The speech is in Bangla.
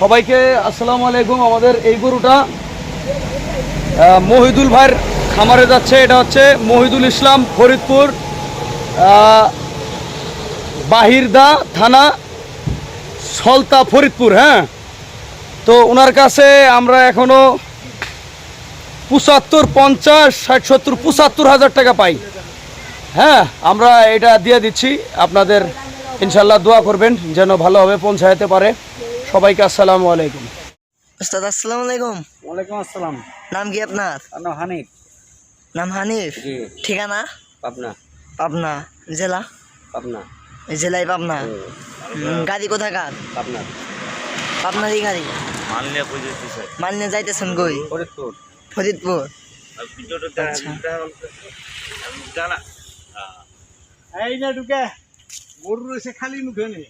সবাইকে আসসালামু আলাইকুম। আমাদের এই গরুটা মহিদুল ভাইয়ের খামারে যাচ্ছে। এটা হচ্ছে মহিদুল ইসলাম, ফরিদপুর বাহিরদা থানা, সলতা, ফরিদপুর হ্যাঁ? তো ওনার কাছে আমরা এখনও পঁচাত্তর, পঞ্চাশ, ষাট, সত্তর, পঁচাত্তর হাজার টাকা পাই। হ্যাঁ আমরা এটা দিয়ে দিচ্ছি। আপনাদের ইনশাল্লাহ দোয়া করবেন, যেন ভালোভাবে পৌঁছাতে পারে। সবাইকে আসসালামু আলাইকুম। উস্তাদ আসসালামু আলাইকুম। ওয়ালাইকুম আসসালাম। নাম কি আপনার? আপনার হানিফ। নাম হানিফ? ঠিকানা? পাবনা। পাবনা। জেলা? পাবনা। জেলায় পাবনা। গাড়ি কোথাকার? পাবনা। পাবনারই গাড়ি? মানলে যাইতেছেন কই? ফরিদপুর। ফরিদপুর। আচ্ছা। এই না ঢুকে গরু রয়েছে খালি মুখে নেই